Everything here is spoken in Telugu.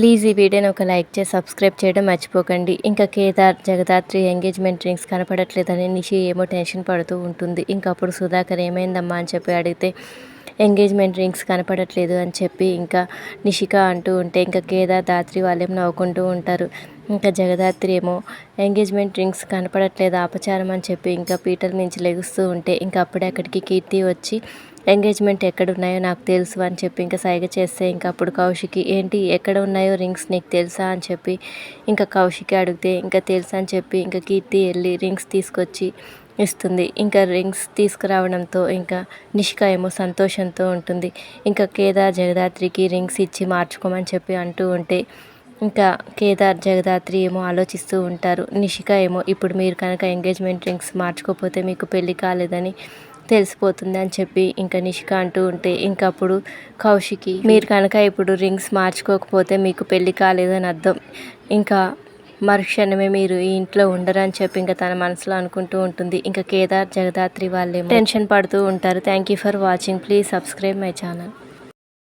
ప్లీజ్ ఈ వీడియోని ఒక లైక్ చేసి సబ్స్క్రైబ్ చేయడం మర్చిపోకండి. ఇంకా కేదార్ జగదాత్రి ఎంగేజ్మెంట్ రింగ్స్ కనపడట్లేదని నిషి ఏమో టెన్షన్ పడుతూ ఉంటుంది. ఇంకా అప్పుడు సుధాకర్ ఏమైందమ్మా అని చెప్పి అడిగితే ఎంగేజ్మెంట్ రింగ్స్ కనపడట్లేదు అని చెప్పి ఇంకా నిషిక అంటూ ఉంటే ఇంకా కేదార్ దాత్రి వాళ్ళేం నవ్వుకుంటూ ఉంటారు. ఇంకా జగదాత్రి ఏమో ఎంగేజ్మెంట్ రింగ్స్ కనపడట్లేదు అపచారం అని చెప్పి ఇంకా పీటల నుంచి లెగుస్తూ ఉంటే ఇంకా అప్పుడే అక్కడికి కీర్తి వచ్చి ఎంగేజ్మెంట్ ఎక్కడ ఉన్నాయో నాకు తెలుసు అని చెప్పి ఇంకా సైగ చేస్తే ఇంకా అప్పుడు కౌశికి ఏంటి ఎక్కడ ఉన్నాయో రింగ్స్ నీకు తెలుసా అని చెప్పి ఇంకా కౌశికి అడిగితే ఇంకా తెలుసా అని చెప్పి ఇంకా కీర్తి వెళ్ళి రింగ్స్ తీసుకొచ్చి ఇస్తుంది. ఇంకా రింగ్స్ తీసుకురావడంతో ఇంకా నిష్క ఏమో సంతోషంతో ఉంటుంది. ఇంకా కేదార్ జగదాత్రికి రింగ్స్ ఇచ్చి మార్చుకోమని చెప్పి అంటూ ఉంటే ఇంకా కేదార్ జగదాత్రి ఏమో ఆలోచిస్తూ ఉంటారు. నిషిక ఏమో ఇప్పుడు మీరు కనుక ఎంగేజ్మెంట్ రింగ్స్ మార్చుకోకపోతే మీకు పెళ్ళి కాలేదని తెలిసిపోతుంది అని చెప్పి ఇంకా నిషిక అంటూ ఉంటే ఇంకా అప్పుడు కౌశికి మీరు కనుక ఇప్పుడు రింగ్స్ మార్చుకోకపోతే మీకు పెళ్ళి కాలేదని అర్థం. ఇంకా మరుక్షణమే మీరు ఈ ఇంట్లో ఉండరని చెప్పి ఇంకా తన మనసులో అనుకుంటూ ఉంటుంది. ఇంకా కేదార్ జగదాత్రి వాళ్ళేమో టెన్షన్ పడుతూ ఉంటారు. Thank you for watching. Please subscribe my channel.